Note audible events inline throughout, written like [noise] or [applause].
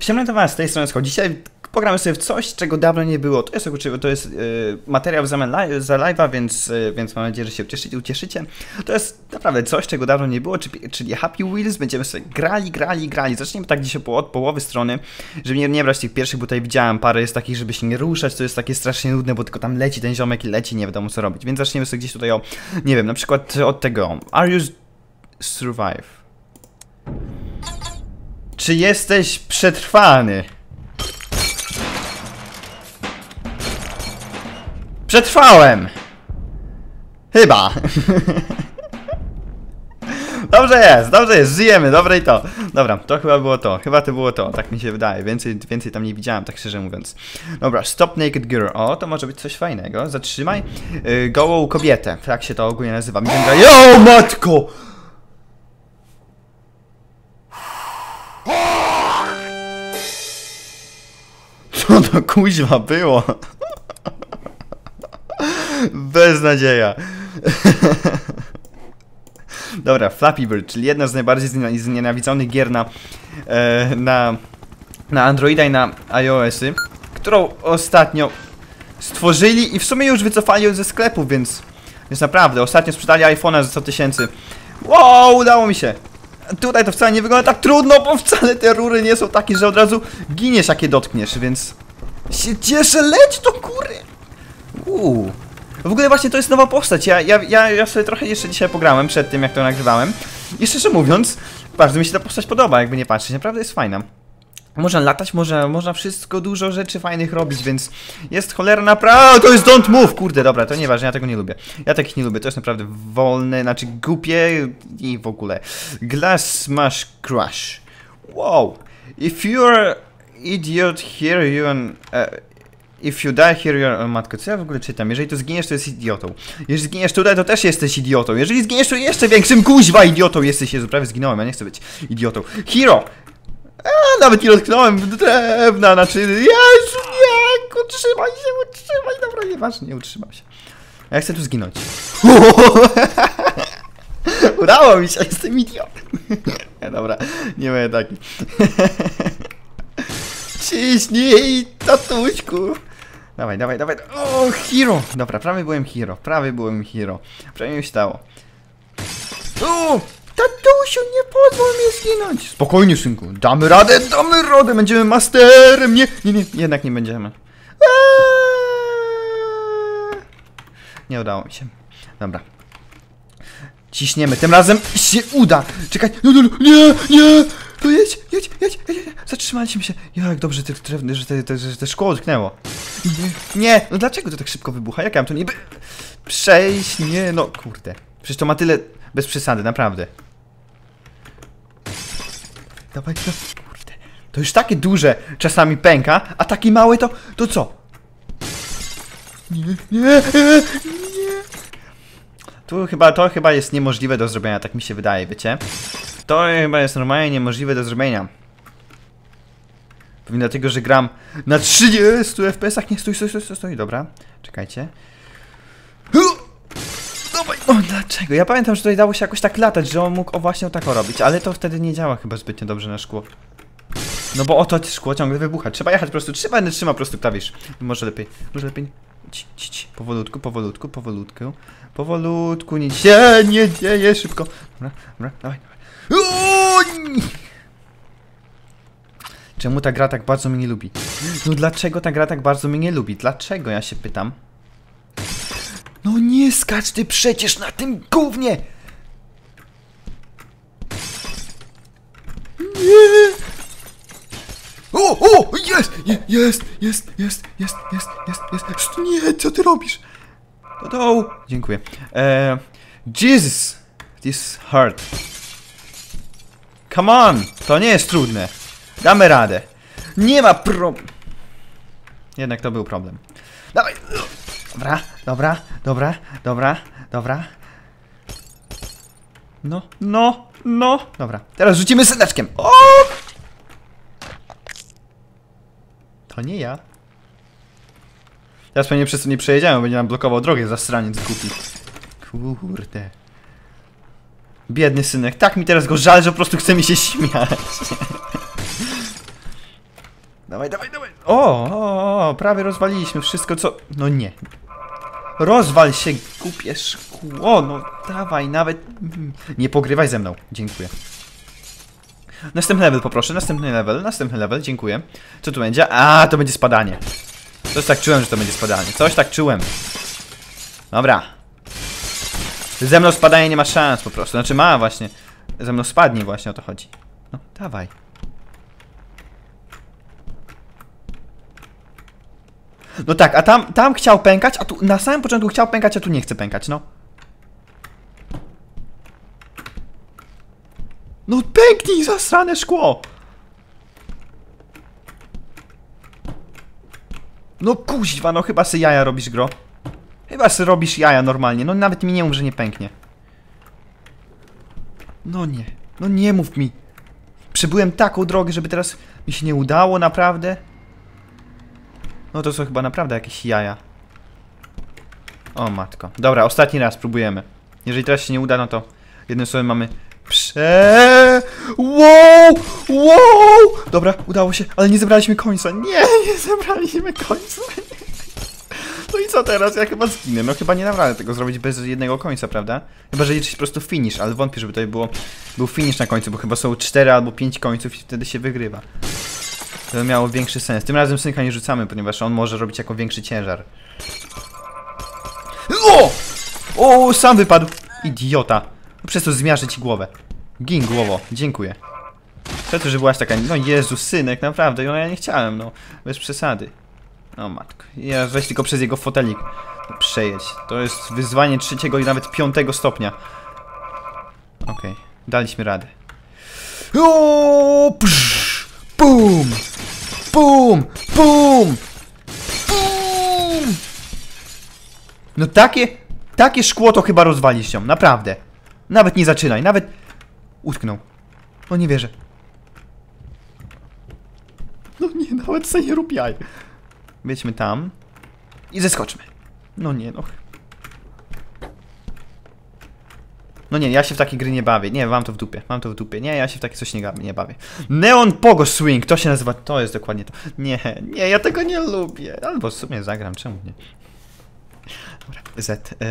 Siemnotowa z tej strony Skok. Dzisiaj pogramy sobie w coś, czego dawno nie było. To jest, to jest y, materiał li- za live'a, więc, y, więc mam nadzieję, że się ucieszycie, ucieszycie. To jest naprawdę coś, czego dawno nie było, czyli, czyli Happy Wheels. Będziemy sobie grali, grali, grali. Zaczniemy tak dzisiaj po, od połowy strony, żeby nie, nie brać tych pierwszych, bo tutaj widziałem parę jest takich, żeby się nie ruszać, to jest takie strasznie nudne, bo tylko tam leci ten ziomek i leci, nie wiadomo co robić. Więc zaczniemy sobie gdzieś tutaj o, nie wiem, na przykład od tego. Are you survive? Czy jesteś przetrwany? Przetrwałem! Chyba. [laughs] Dobrze jest, dobrze jest, żyjemy, dobre i to. Dobra, to chyba było to, chyba to było to, tak mi się wydaje. Więcej, więcej tam nie widziałem, tak szczerze mówiąc. Dobra, Stop Naked Girl. O, to może być coś fajnego. Zatrzymaj yy, gołą kobietę, tak się to ogólnie nazywa. Grać- Jo, matko! Co to kuźwa było? Beznadzieja. Dobra, Flappy Bird, czyli jedna z najbardziej znie- znienawidzonych gier na, e, na, na Androida i na iOSy, którą ostatnio stworzyli i w sumie już wycofali ją ze sklepu, więc, więc naprawdę, ostatnio sprzedali iPhone'a za 100 tysięcy. Wow, udało mi się! Tutaj to wcale nie wygląda tak trudno, bo wcale te rury nie są takie, że od razu giniesz, jak je dotkniesz, więc się cieszę, leć do góry! Uuu. W ogóle właśnie to jest nowa postać. Ja, ja, ja, ja sobie trochę jeszcze dzisiaj pograłem przed tym, jak to nagrywałem. I szczerze mówiąc, bardzo mi się ta postać podoba, jakby nie patrzeć. Naprawdę jest fajna. Można latać, można, można wszystko, dużo rzeczy fajnych robić, więc jest cholerna pra... To jest don't move! Kurde, dobra, to nieważne, ja tego nie lubię. Ja takich nie lubię, to jest naprawdę wolne, znaczy głupie i w ogóle. Glass Smash Crush. Wow. If you're idiot here, you an... Uh, If you die here, you're... O, matko, co ja w ogóle czytam? Jeżeli tu zginiesz, to jest idiotą. Jeżeli zginiesz tutaj, to też jesteś idiotą. Jeżeli zginiesz, to jeszcze większym kuźwa idiotą jesteś. Jezu, prawie zginąłem, ja nie chcę być idiotą. Hero! Nawet nie dotknąłem drewna, znaczy... Jezu, nie! Utrzymaj się, utrzymaj! Dobra, nieważne, nie utrzymam się. Ja chcę tu zginąć. [laughs] Udało mi się, jestem idiotą. [laughs] Dobra, nie będę taki. [laughs] Ciśnij, tatuśku! Dawaj, dawaj, dawaj. O, hero! Dobra, prawie byłem hero, prawie byłem hero. Prawie mi się stało. O, tatusiu, nie pozwól mi zginąć! Spokojnie, synku, damy radę, damy radę, będziemy masterem! Nie, nie, nie, jednak nie będziemy. Eee. Nie udało mi się. Dobra. Ciśniemy, tym razem się uda! Czekaj, no, no, no, nie, nie! To jedź, jedź, jedź, jedź. Zatrzymaliśmy się. Jak dobrze te drewny, że te, te, że te szkło utknęło. Nie, nie, no dlaczego to tak szybko wybucha? Jak ja mam to niby przejść? Nie, no kurde. Przecież to ma tyle bez przesady, naprawdę. Dawaj, no, kurde. To już takie duże czasami pęka, a taki mały to, to co? Nie, nie, nie. Tu chyba, to chyba jest niemożliwe do zrobienia, tak mi się wydaje, wiecie? To chyba jest normalnie niemożliwe do zrobienia. Pewnie dlatego, że gram na 30 FPS-ach. Nie, stój, stój, stój, stój, dobra. Czekajcie. O, dlaczego? Ja pamiętam, że tutaj dało się jakoś tak latać, że on mógł o właśnie tak robić, ale to wtedy nie działa chyba zbytnio dobrze na szkło. No bo oto szkło ciągle wybucha. Trzeba jechać po prostu, trzeba nie trzyma po prostu klawisz. Może lepiej, może lepiej. Ci, ci, ci. Powolutku, powolutku, powolutku. Powolutku, nic się nie dzieje, szybko. Dobra, dobra, dawaj, dawaj. Czemu ta gra tak bardzo mnie nie lubi? No dlaczego ta gra tak bardzo mnie nie lubi? Dlaczego, ja się pytam. No nie skacz ty przecież na tym gównie! Nie! O, o, jest, je- jest, jest, jest, jest, jest, jest, jest. Nie, co ty robisz? Do dołu. Dziękuję. E, Jesus, this hurt. Come on, to nie jest trudne. Damy radę. Nie ma pro... Jednak to był problem. Dawaj. Dobra, dobra, dobra, dobra, dobra. No, no, no. Dobra, teraz rzucimy syneczkiem. O! To nie ja. Teraz pewnie przez to nie przejedziemy, będzie nam blokował drogę za straniec głupi. Kurde. Biedny synek, tak mi teraz go żal, że po prostu chce mi się śmiać. [laughs] Dawaj, dawaj, dawaj. O, o, o, prawie rozwaliliśmy wszystko, co... No nie. Rozwal się, głupie szkło. No dawaj, nawet... Nie pogrywaj ze mną. Dziękuję. Następny level poproszę, następny level, następny level, dziękuję. Co tu będzie? A, to będzie spadanie. Coś tak czułem, że to będzie spadanie. Coś tak czułem. Dobra. Ze mną spadanie nie ma szans po prostu. Znaczy ma właśnie. Ze mną spadnie właśnie o to chodzi. No, dawaj. No tak, a tam, tam chciał pękać, a tu na samym początku chciał pękać, a tu nie chce pękać, no. No pęknij, zasrane szkło! No kuźwa, no chyba se jaja robisz, gro. Chyba se robisz jaja normalnie, no nawet mi nie mów, że nie pęknie. No nie, no nie mów mi. Przebyłem taką drogę, żeby teraz mi się nie udało, naprawdę. No to są chyba naprawdę jakieś jaja. O matko. Dobra, ostatni raz próbujemy. Jeżeli teraz się nie uda, no to jednym słowem mamy prze... Wow! Wow! Dobra, udało się, ale nie zebraliśmy końca. Nie, [laughs] nie zebraliśmy końca. No i co teraz? Ja chyba zginę. No chyba nie naprawdę tego zrobić bez jednego końca, prawda? Chyba, że liczyć po prostu finish, ale wątpię, żeby tutaj było, był finish na końcu, bo chyba są 4 albo 5 końców i wtedy się wygrywa. To miało większy sens. Tym razem synka nie rzucamy, ponieważ on może robić jako większy ciężar. O! O, sam wypadł! Idiota. No przez to zmiażdżę ci głowę. Gin głowo, dziękuję. Przez to, że byłaś taka... No Jezu, synek, naprawdę, no ja nie chciałem, no. Bez przesady. O matko. Ja weź tylko przez jego fotelik przejedź. To jest wyzwanie trzeciego i nawet piątego stopnia. Okej, daliśmy radę. O, psz, Bum! Bum! Bum! Bum! No takie, takie szkło to chyba rozwalisz się, naprawdę. Nawet nie zaczynaj, nawet... Utknął. O, nie wierzę. No nie, nawet sobie nie rób jaj. Wejdźmy tam. I zeskoczmy. No nie, no. No nie, ja się w takie gry nie bawię. Nie, mam to w dupie, mam to w dupie. Nie, ja się w takie coś nie, nie bawię. Neon Pogo Swing, to się nazywa, to jest dokładnie to. Nie, nie, ja tego nie lubię. Albo w sumie zagram, czemu nie? Dobra, Z, e,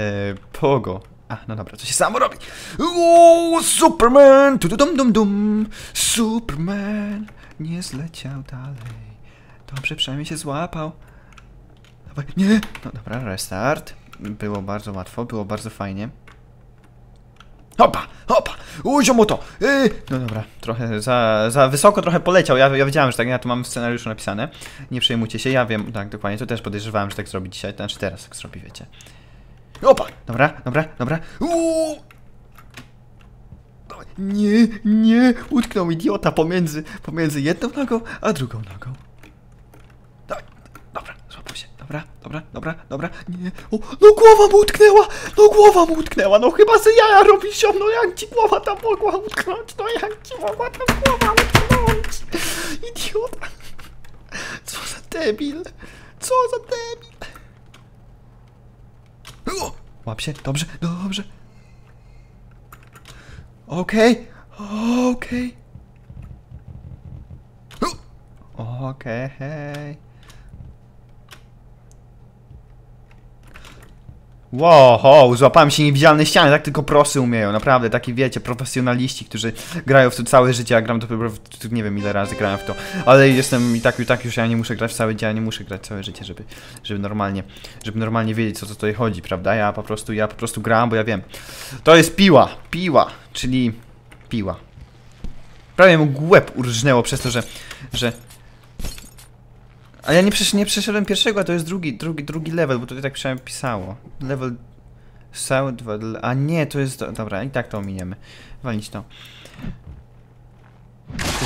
Pogo. A, no dobra, to się samo robi. Uuu, Superman! Tu dum dum dum. Superman nie zleciał dalej. Dobrze, przynajmniej się złapał. Nie! No dobra, restart. Było bardzo łatwo, było bardzo fajnie. Hopa, hopa, uziomo to. Yy. No dobra, trochę za, za wysoko trochę poleciał. Ja, ja wiedziałem, że tak, ja tu mam w scenariuszu napisane. Nie przejmujcie się, ja wiem, tak, dokładnie, to też podejrzewałem, że tak zrobi dzisiaj, to znaczy teraz tak zrobi, wiecie. Hopa, dobra, dobra, dobra. Uuu. Nie, nie, utknął idiota pomiędzy, pomiędzy jedną nogą, a drugą nogą. Dawaj, dobra, złapał się, dobra, dobra, dobra, dobra, nie, o, no głowa mu utknęła, no głowa mu utknęła, no chyba se jaja robi się, no jak ci głowa tam mogła utknąć, no jak ci mogła tam głowa utknąć, idiota, co za debil, co za debil. O, łap się, dobrze, dobrze. Okej, okej. Okej. Wow, złapałem się niewidzialnej ściany, tak tylko prosy umieją, naprawdę, taki wiecie, profesjonaliści, którzy grają w to całe życie, ja gram to nie wiem ile razy grałem w to, ale jestem i tak, i tak już ja nie muszę grać całe życie, ja nie muszę grać całe życie, żeby, żeby normalnie, żeby normalnie wiedzieć, co co tutaj chodzi, prawda, ja po prostu, ja po prostu gram, bo ja wiem. To jest piła, piła, czyli piła. Prawie mu łeb urżnęło przez to, że, że... A ja nie, przesz nie przeszedłem pierwszego, a to jest drugi, drugi, drugi level, bo tutaj tak przynajmniej pisało. Level... A nie, to jest... do- Dobra, i tak to ominiemy. Walić to.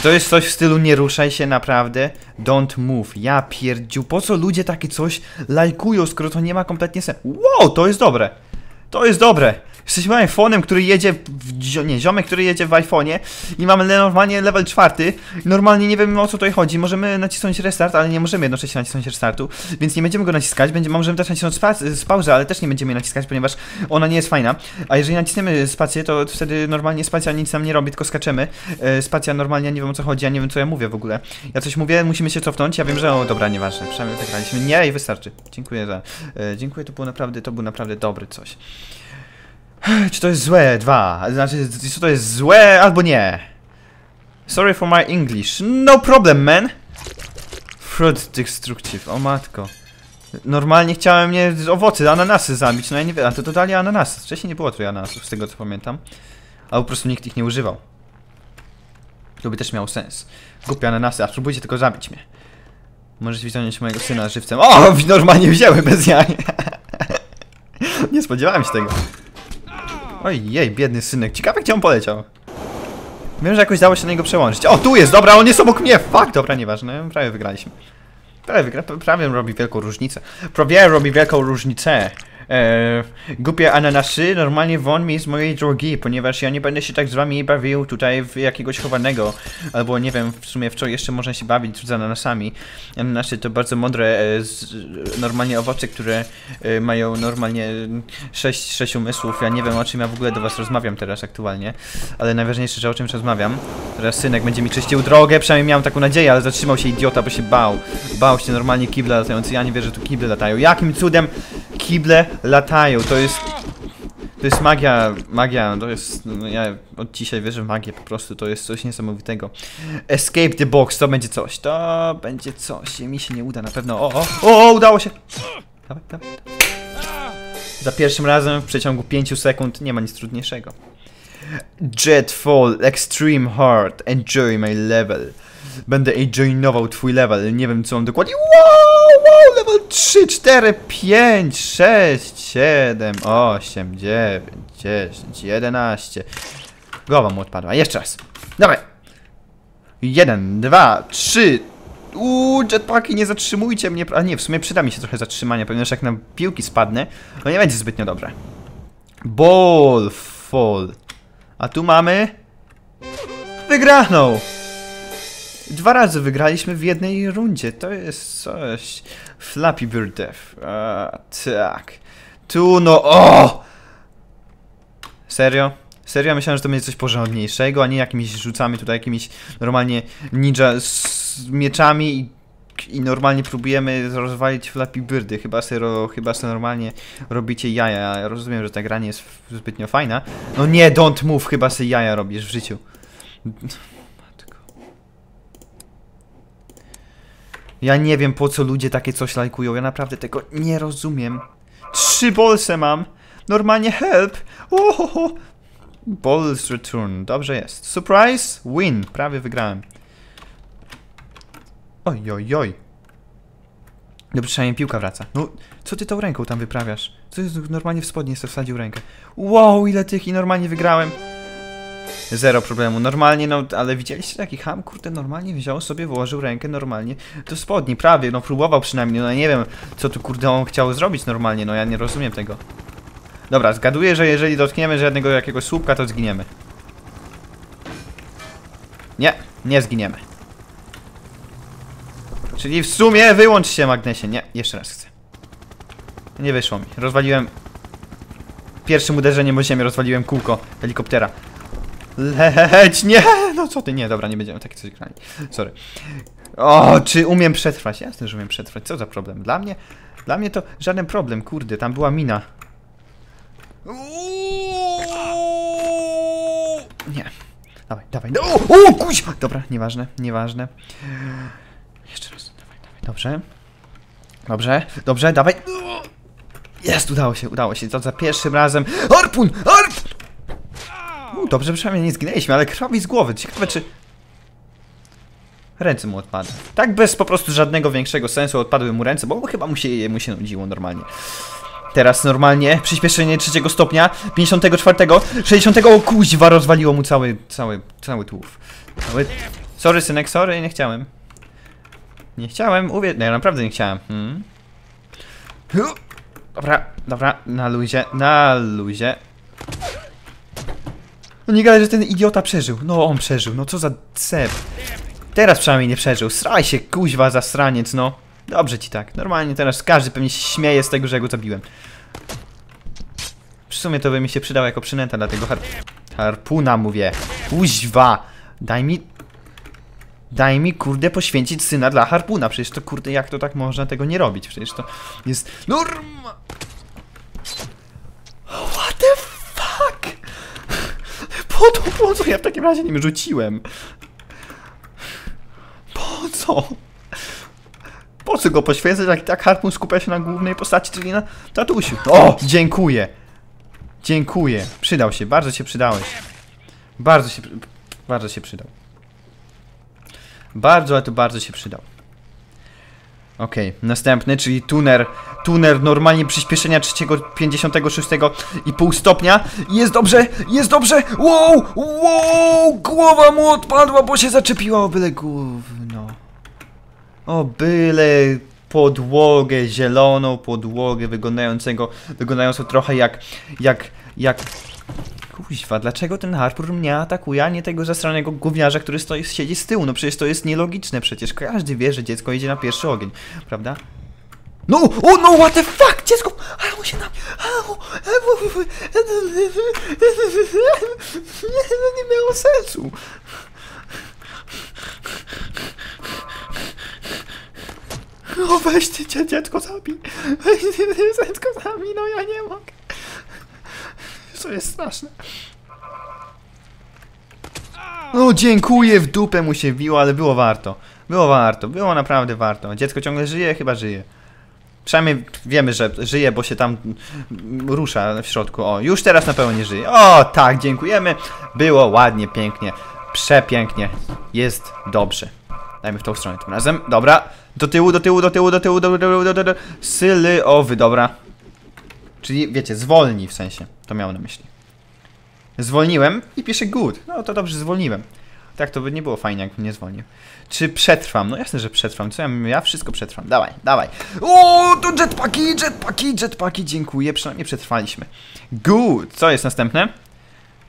To jest coś w stylu nie ruszaj się naprawdę, don't move. Ja pierdziu, po co ludzie takie coś lajkują, skoro to nie ma kompletnie sensu? Wow, to jest dobre. To jest dobre. Jesteśmy iPhone'em, który jedzie w, nie, ziomek, który jedzie w iPhone'ie i mamy normalnie level czwarty. Normalnie nie wiem o co tutaj chodzi. Możemy nacisnąć restart, ale nie możemy jednocześnie nacisnąć restartu, więc nie będziemy go naciskać. Będzie, możemy też nacisnąć spa pauzę, ale też nie będziemy jej naciskać, ponieważ ona nie jest fajna. A jeżeli nacisniemy spację, to wtedy normalnie spacja nic nam nie robi, tylko skaczemy. E, spacja normalnie, nie wiem o co chodzi, ja nie wiem co ja mówię w ogóle. Ja coś mówię, musimy się cofnąć, ja wiem, że o dobra, nieważne, przynajmniej wygraliśmy. Nie, i wystarczy. Dziękuję za. E, dziękuję, to było naprawdę, to był naprawdę dobry coś. Czy to jest złe? Dwa. Znaczy, czy to jest złe albo nie? Sorry for my English. No problem, man. Fruit destructive. O matko. Normalnie chciałem mnie owoce, ananasy zabić, no ja nie wiem, a to dodali ananasy. Wcześniej nie było tutaj ananasów, z tego co pamiętam. Ale po prostu nikt ich nie używał. To by też miało sens. Głupie ananasy, a spróbujcie tylko zabić mnie. Możecie wziąć mojego syna żywcem. O, [laughs] normalnie wzięły bez jaj. [laughs] nie spodziewałem się tego. Ojej, biedny synek. Ciekawe, gdzie on poleciał. Wiem, że jakoś dało się na niego przełączyć. O, tu jest, dobra, on jest obok mnie. Fuck, dobra, nieważne. Prawie wygraliśmy. Prawie, wygra, prawie robi wielką różnicę. Prawie robi wielką różnicę. Eee, głupie ananasy normalnie won mi z mojej drogi, ponieważ ja nie będę się tak z wami bawił tutaj w jakiegoś chowanego. Albo nie wiem, w sumie w co jeszcze można się bawić z ananasami. Ananasy to bardzo mądre, e, z, normalnie owoce, które e, mają normalnie 6, 6 umysłów. Ja nie wiem o czym ja w ogóle do was rozmawiam teraz aktualnie, ale najważniejsze, że o czymś rozmawiam. Teraz synek będzie mi czyścił drogę, przynajmniej miałem taką nadzieję, ale zatrzymał się idiota, bo się bał. Bał się normalnie kible latające. Ja nie wierzę, że tu kible latają. Jakim cudem kible latają? To jest... To jest magia, magia, to jest, no ja od dzisiaj wierzę w magię po prostu, to jest coś niesamowitego. Escape the box, to będzie coś, to będzie coś, mi się nie uda na pewno, o, o, o, udało się! Dawaj, dawaj. Za pierwszym razem w przeciągu 5 sekund nie ma nic trudniejszego. Jetfall Extreme Hard, enjoy my level. Będę enjoynował twój level, nie wiem co mam dokładnie. Wow, wow, level 3, 4, 5, 6, 7, 8, 9, 10, 11. Głowa mu odpadła, jeszcze raz. Dawaj. 1, 2, 3. Uuu, jetpacki, nie zatrzymujcie mnie. A nie, w sumie przyda mi się trochę zatrzymania, ponieważ jak na piłki spadnę, to nie będzie zbytnio dobre. Ball fall. A tu mamy... Wygraną! Dwa razy wygraliśmy w jednej rundzie. To jest coś. Flappy Bird Death. Tak. Tu no. O! Serio? Serio? Myślałem, że to będzie coś porządniejszego, a nie jakimiś rzucamy tutaj jakimiś normalnie ninja z mieczami i, i normalnie próbujemy rozwalić Flappy Birdy. Chyba se, chyba se normalnie robicie jaja. Ja rozumiem, że ta gra nie jest zbytnio fajna. No nie, don't move, chyba se jaja robisz w życiu. Ja nie wiem po co ludzie takie coś lajkują, ja naprawdę tego nie rozumiem. Trzy bolse mam! Normalnie help! Ohoho! Balls return, dobrze jest. Surprise, win, prawie wygrałem. Oj, oj, oj. Dobrze, przynajmniej piłka wraca. No, co ty tą ręką tam wyprawiasz? Co jest normalnie w spodnie sobie wsadził rękę? Wow, ile tych i normalnie wygrałem. Zero problemu, normalnie, no, ale widzieliście taki ham, kurde, normalnie wziął sobie, włożył rękę normalnie do spodni, prawie, no, próbował przynajmniej, no, ja nie wiem, co tu, kurde, on chciał zrobić normalnie, no, ja nie rozumiem tego. Dobra, zgaduję, że jeżeli dotkniemy żadnego jakiegoś słupka, to zginiemy. Nie, nie zginiemy. Czyli w sumie wyłącz się, Magnesie. Nie, jeszcze raz chcę. Nie wyszło mi. Rozwaliłem... Pierwszym uderzeniem o ziemię rozwaliłem kółko helikoptera. Leć, nie! No co ty, nie, dobra, nie będziemy takie coś grali. Sorry. O, czy umiem przetrwać? Jasne, że umiem przetrwać. Co za problem? Dla mnie, dla mnie to żaden problem, kurde, tam była mina. Nie. Dawaj, dawaj. No, o, kuźwa! Dobra, nieważne, nieważne. Jeszcze raz, dawaj, dawaj, dobrze. Dobrze, dobrze, dawaj. Jest, udało się, udało się. To za pierwszym razem. Harpun! Harp! Dobrze, przynajmniej nie zginęliśmy, ale krwawi z głowy. Ciekawe, czy... Ręce mu odpadły. Tak bez po prostu żadnego większego sensu odpadły mu ręce, bo chyba mu się, mu się nudziło normalnie. Teraz normalnie, przyspieszenie trzeciego stopnia, 54, 60, o kuźwa, rozwaliło mu cały, cały, cały tułów. Cały... Sorry synek, sorry, nie chciałem. Nie chciałem, uwie... No ja naprawdę nie chciałem. Hmm. Dobra, dobra, na luzie, na luzie. No nie gadaj, że ten idiota przeżył. No on przeżył, no co za cep. Teraz przynajmniej nie przeżył. Sraj się, kuźwa, zasraniec, no. Dobrze ci tak. Normalnie teraz każdy pewnie się śmieje z tego, że go zabiłem. W sumie to by mi się przydało jako przynęta dla tego har harpuna, mówię. Kuźwa! Daj mi... Daj mi, kurde, poświęcić syna dla harpuna. Przecież to, kurde, jak to tak można tego nie robić? Przecież to jest... Norma... What the fuck? Po to, po co ja w takim razie nim rzuciłem? Po co? Po co go poświęcać, jak tak harpun skupia się na głównej postaci, czyli na tatusiu? O, dziękuję. Dziękuję. Przydał się, bardzo się przydałeś. Bardzo się, bardzo się przydał. Bardzo, ale to bardzo się przydał. Okej, następny, czyli tuner. Tuner normalnie przyspieszenia trzeciego, 56 i pół stopnia. Jest dobrze, jest dobrze. Wow, wow, głowa mu odpadła, bo się zaczepiła o byle gówno. O byle podłogę, zieloną podłogę, wyglądającego, wyglądającą trochę jak, jak, jak... Kuźwa, dlaczego ten harpur mnie atakuje, a nie tego zasranego gówniarza, który stoi, siedzi z tyłu? No przecież to jest nielogiczne, przecież każdy wie, że dziecko idzie na pierwszy ogień, prawda? No, o no, what the fuck, dziecko, ale się na no nie miało sensu. O, weźcie cię, dziecko zabij. Weźcie [laughs] dziecko zabij, no ja nie mogę. To jest straszne. No dziękuję, w dupę mu się biło, ale było warto. Było warto, było naprawdę warto. Dziecko ciągle żyje? Chyba żyje. Przynajmniej wiemy, że żyje, bo się tam rusza w środku. O, już teraz na pewno nie żyje. O, tak, dziękujemy. Było ładnie, pięknie, przepięknie. Jest dobrze. Dajmy w tą stronę tym razem. Dobra. Do tyłu, do tyłu, do tyłu, do tyłu, do tyłu, do tyłu. Sylyowy, dobra. Czyli wiecie, zwolni w sensie. To miał na myśli. Zwolniłem i pisze good. No to dobrze, zwolniłem. Tak to by nie było fajnie, jakbym nie zwolnił. Czy przetrwam? No jasne, że przetrwam. Co ja, ja wszystko przetrwam. Dawaj, dawaj. O, to jetpacki, jetpacki, jetpacki. Dziękuję, przynajmniej przetrwaliśmy. Good. Co jest następne?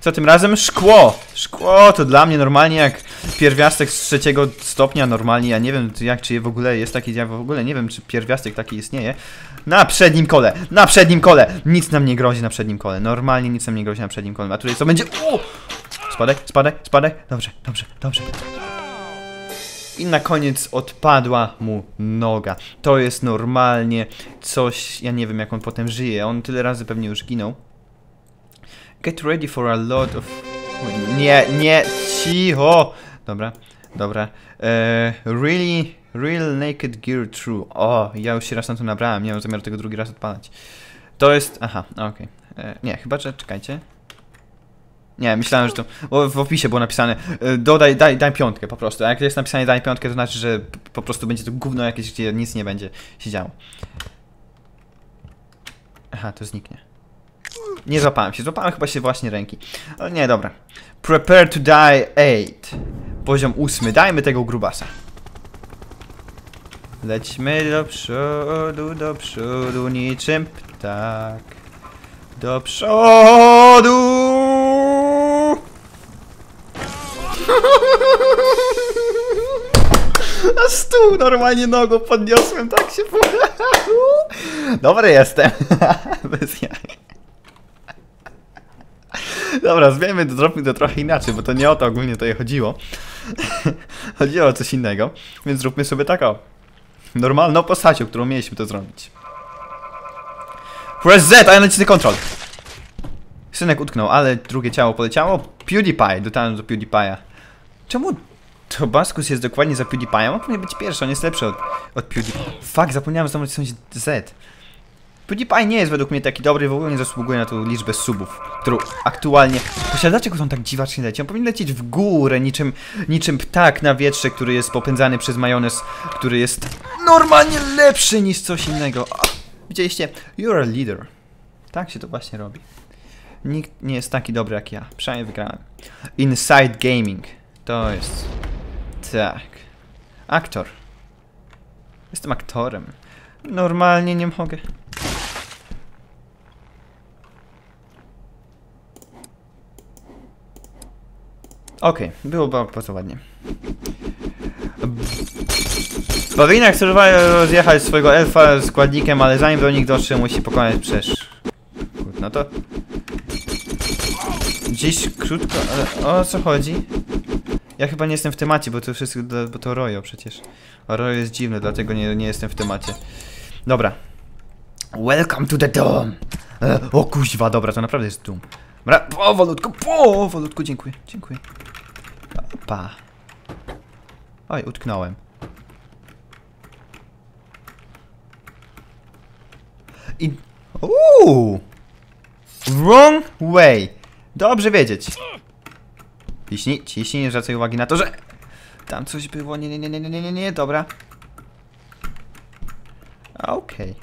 Co tym razem? Szkło! Szkło to dla mnie normalnie jak pierwiastek z trzeciego stopnia normalnie. Ja nie wiem jak, czy w ogóle jest taki, ja w ogóle nie wiem, czy pierwiastek taki istnieje. Na przednim kole! Na przednim kole! Nic nam nie grozi na przednim kole. Normalnie nic nam nie grozi na przednim kole. A tutaj co będzie? O! Spadaj, spadaj, spadaj. Dobrze, dobrze, dobrze. I na koniec odpadła mu noga. To jest normalnie coś, ja nie wiem jak on potem żyje. On tyle razy pewnie już ginął. Get ready for a lot of... Nie, nie, cicho! Dobra, dobra. Eee, really, real naked gear true. O, ja już się raz na to nabrałem, nie mam zamiaru tego drugi raz odpalać. To jest... Aha, okej. Okay. Eee, nie, chyba, że... czekajcie. Nie, myślałem, że to... Bo w opisie było napisane e, dodaj, daj, daj piątkę po prostu. A jak jest napisane daj piątkę, to znaczy, że po prostu będzie to gówno jakieś, gdzie nic nie będzie się działo. Aha, to zniknie. Nie złapałem się, złapałem chyba się właśnie ręki. Ale nie, dobra. Prepare to die 8. Poziom ósmy. Dajmy tego grubasa. Lećmy do przodu, do przodu, niczym ptak. Do przodu! Na stół normalnie nogą podniosłem, tak się [laughs] Dobry jestem. [laughs] Bez jaj. Dobra, zmieńmy to, to trochę inaczej, bo to nie o to ogólnie tutaj chodziło. [laughs] chodziło o coś innego, więc zróbmy sobie taką normalną postacią, którą mieliśmy to zrobić. Press Z, a ja nacisnę control. Synek utknął, ale drugie ciało poleciało. PewDiePie, dotarłem do PewDiePie'a. Czemu Tobaskus jest dokładnie za PewDiePie'em? On powinien być pierwszy, on jest lepszy od, od PewDiePie. Fuck, zapomniałem znowu nacisnąć Z. PewDiePie nie jest według mnie taki dobry, w ogóle nie zasługuje na tą liczbę subów, którą aktualnie posiada. Dlaczego on tak dziwacznie leci? On powinien lecieć w górę, niczym, niczym ptak na wietrze, który jest popędzany przez majonez, który jest normalnie lepszy niż coś innego. Widzieliście? You're a leader. Tak się to właśnie robi. Nikt nie jest taki dobry jak ja. Przynajmniej wygrałem. Inside Gaming. To jest... Tak. Aktor. Jestem aktorem. Normalnie nie mogę. Okej, było ba- bardzo ładnie. Bawina chce rozjechać swojego elfa składnikiem, ale zanim do nich dotrze, musi pokonać przecież. No to... Gdzieś krótko, ale o co chodzi? Ja chyba nie jestem w temacie, bo to wszystko, bo to Royo przecież. A Royo jest dziwny, dlatego nie, nie jestem w temacie. Dobra. Welcome to the dome! E, o kuźwa, dobra, to naprawdę jest dum. Powolutku, powolutku, dziękuję, dziękuję. Pa. Oj, utknąłem. I... Uuu! Wrong way. Dobrze wiedzieć. Ciśnij, ciśnij, nie zwracaj uwagi na to, że... Tam coś było, nie, nie, nie, nie, nie, nie, nie, dobra. Okej.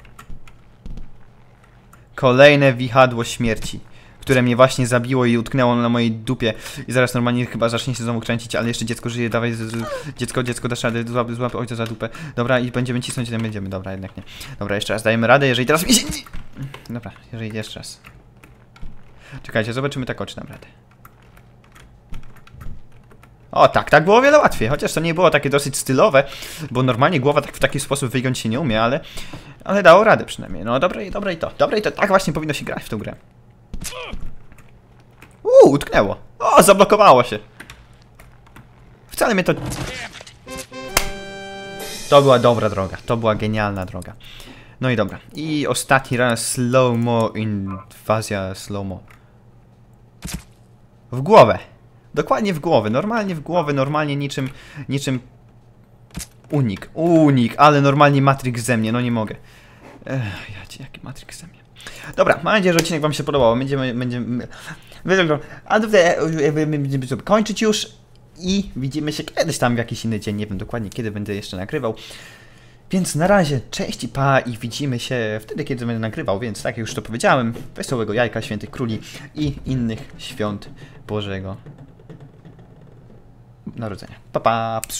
Kolejne wichadło śmierci, które mnie właśnie zabiło i utknęło na mojej dupie. I zaraz normalnie chyba zacznie się znowu kręcić, ale jeszcze dziecko żyje, dawaj, z, z, dziecko, dziecko, dasz radę, złap, złap ojca za dupę. Dobra, i będziemy cisnąć, nie będziemy, dobra, jednak nie. Dobra, jeszcze raz dajemy radę, jeżeli teraz mi się... Dobra, jeżeli jeszcze raz. Czekajcie, zobaczymy tak oczy naprawdę. O tak, tak było o wiele łatwiej, chociaż to nie było takie dosyć stylowe, bo normalnie głowa tak w taki sposób wygiąć się nie umie, ale, ale dało radę przynajmniej. No dobre, i dobre i to, dobre i to, tak właśnie powinno się grać w tą grę. Uuu, utknęło. O, zablokowało się. Wcale mnie to... To była dobra droga, to była genialna droga. No i dobra, i ostatni raz slow-mo, inwazja slow-mo. W głowę. Dokładnie w głowę, normalnie w głowę, normalnie niczym, niczym... Unik, unik, ale normalnie Matrix ze mnie, no nie mogę. Ech, jaki Matrix ze mnie. Dobra, mam nadzieję, że odcinek wam się podobał, będziemy, będziemy... A będziemy kończyć już i widzimy się kiedyś tam w jakiś inny dzień, nie wiem dokładnie kiedy będę jeszcze nagrywał. Więc na razie, cześć i pa i widzimy się wtedy, kiedy będę nagrywał, więc tak jak już to powiedziałem, wesołego jajka, świętych króli i innych świąt Bożego Narodzenia. Pa pa! Psz.